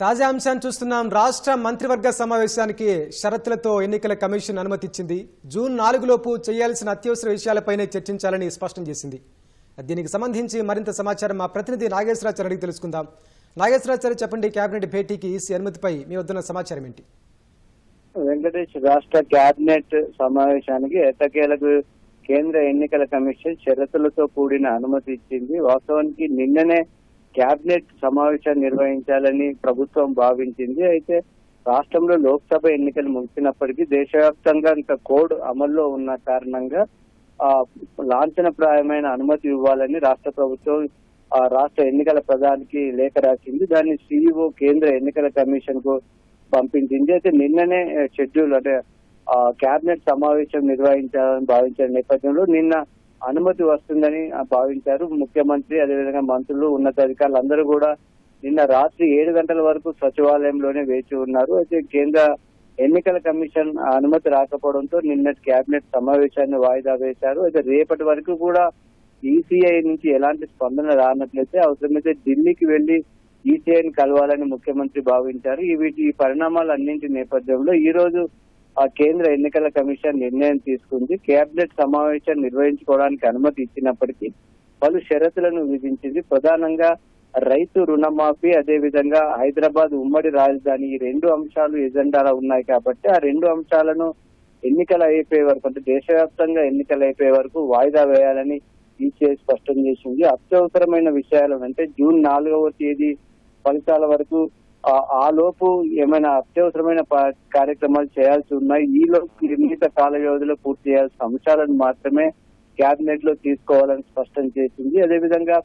తాజా అంశాన్ని చూస్తున్నాం. రాష్ట్ర మంత్రివర్గ సమావేశానికి షరతులతో ఎన్నికల కమిషన్ అనుమతిచ్చింది. జూన్ నాలుగులోపు చేయాల్సిన అత్యవసర విషయాలపైనే చర్చించాలని స్పష్టం చేసింది. దీనికి సంబంధించి మరింత సమాచారం మా ప్రతినిధి నాగేశ్వరాచార్య అడిగి తెలుసుకుందాం. నాగేశ్వరాచార్య చెప్పండి కేబినెట్ భేటీకి ఈసీ అనుమతిపై మీ వద్దున్న సమాచారం ఏంటి? వెంకటేష్ రాష్ట్ర కేబినెట్ సమావేశానికి ఎట్టకేలకు కేంద్ర ఎన్నికల కమిషన్ షరతులతో కూడిన అనుమతి ఇచ్చింది. వాస్తవానికి నిన్ననే కేబినెట్ సమావేశాన్ని నిర్వహించాలని ప్రభుత్వం భావించింది. అయితే రాష్ట్రంలో లోక్సభ ఎన్నికలు ముగిసినప్పటికీ దేశవ్యాప్తంగా ఇంకా కోడ్ అమల్లో ఉన్న కారణంగా ఆ లాంఛనప్రాయమైన అనుమతి ఇవ్వాలని రాష్ట్ర ప్రభుత్వం ఆ రాష్ట్ర ఎన్నికల ప్రధానికి లేఖ రాసింది. దాన్ని సీఈఓ కేంద్ర ఎన్నికల కమిషన్కు పంపించింది. అయితే నిన్ననే షెడ్యూల్ అంటే ఆ కేబినెట్ సమావేశం నిర్వహించాలని భావించిన నేపథ్యంలో నిన్న అనుమతి వస్తుందని భావించారు. ముఖ్యమంత్రి అదేవిధంగా మంత్రులు ఉన్నతాధికారులు అందరూ కూడా నిన్న రాత్రి ఏడు గంటల వరకు సచివాలయంలోనే వేచి ఉన్నారు. అయితే కేంద్ర ఎన్నికల కమిషన్ అనుమతి రాకపోవడంతో నిన్న కేబినెట్ సమావేశాన్ని వాయిదా వేశారు. అయితే రేపటి వరకు కూడా ఈసీఐ నుంచి ఎలాంటి స్పందన రానట్లయితే అవసరమైతే ఢిల్లీకి వెళ్ళి ఈసీఐని కలవాలని ముఖ్యమంత్రి భావించారు. ఈ వీటి ఈ పరిణామాలన్నింటి నేపథ్యంలో ఈ రోజు ఆ కేంద్ర ఎన్నికల కమిషన్ నిర్ణయం తీసుకుంది. కేబినెట్ సమావేశం నిర్వహించుకోవడానికి అనుమతి ఇచ్చినప్పటికీ పలు షరతులను విధించింది. ప్రధానంగా రైతు రుణమాఫీ అదేవిధంగా హైదరాబాద్ ఉమ్మడి రాజధాని ఈ రెండు అంశాలు ఎజెండాలో ఉన్నాయి కాబట్టి ఆ రెండు అంశాలను ఎన్నికలు అయిపోయే వరకు అంటే దేశవ్యాప్తంగా ఎన్నికలు అయిపోయే వరకు వాయిదా వేయాలని ఈసీఐ స్పష్టం చేసింది. అత్యవసరమైన విషయాలు అంటే జూన్ నాలుగవ తేదీ ఫలితాల వరకు ఆ- లోపు ఏమైనా అత్యవసరమైన ప- కార్యక్రమాలు చేయాల్సి ఉన్నాయి ఈ లోపు నిర్ణీత కాల వ్యవధిలో పూర్తి చేయాల్సిన అంశాలను మాత్రమే కేబినెట్లో తీసుకోవాలని స్పష్టం చేసింది. అదేవిధంగా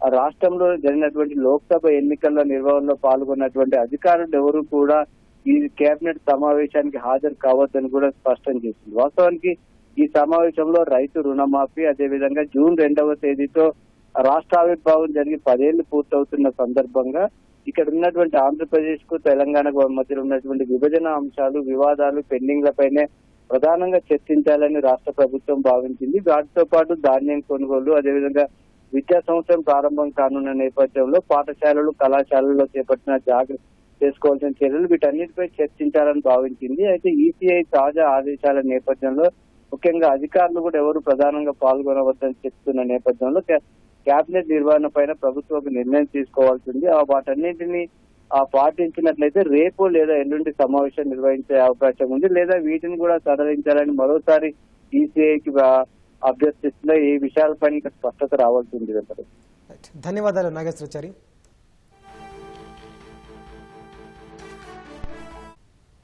ఆ రాష్ట్రంలో జరిగినటువంటి లోక్సభ ఎన్నికల నిర్వహణలో పాల్గొన్నటువంటి అధికారులు ఎవరు కూడా ఈ కేబినెట్ సమావేశానికి హాజరు కావద్దని కూడా స్పష్టం చేసింది. వాస్తవానికి ఈ సమావేశంలో రైతు రుణమాఫీ అదేవిధంగా జూన్ రెండవ తేదీతో రాష్ట్రావిర్భావం జరిగి పదేళ్ళు పూర్తవుతున్న సందర్భంగా ఇక్కడ ఉన్నటువంటి ఆంధ్రప్రదేశ్కు తెలంగాణకు మధ్యలో ఉన్నటువంటి విభజన అంశాలు వివాదాలు పెండింగ్లపైనే ప్రధానంగా చర్చించాలని రాష్ట్ర ప్రభుత్వం భావించింది. వాటితో పాటు ధాన్యం కొనుగోలు అదేవిధంగా విద్యా సంవత్సరం ప్రారంభం కానున్న నేపథ్యంలో పాఠశాలలు కళాశాలల్లో చేపట్టిన జాగ్రత్త చేసుకోవాల్సిన చర్యలు వీటన్నిటిపై చర్చించాలని భావించింది. అయితే ఈసీఐ తాజా ఆదేశాల నేపథ్యంలో ముఖ్యంగా అధికారులు కూడా ఎవరు ప్రధానంగా పాల్గొనవద్దని చెప్తున్న నేపథ్యంలో కేబినెట్ నిర్వహణ పైన ప్రభుత్వం ఒక నిర్ణయం తీసుకోవాల్సింది. ఆ వాటన్నింటినీ ఆ పాటించినట్లయితే రేపు లేదా ఎల్లుండి సమావేశం నిర్వహించే అవకాశం ఉంది. లేదా వీటిని కూడా సడలించాలని మరోసారి ఈసీఐకి అభ్యర్థిస్తున్న ఈ విషయాలపైన ఇంకా స్పష్టత రావాల్సి ఉంది. ధన్యవాదాలు నాగేశ్వరాచారి.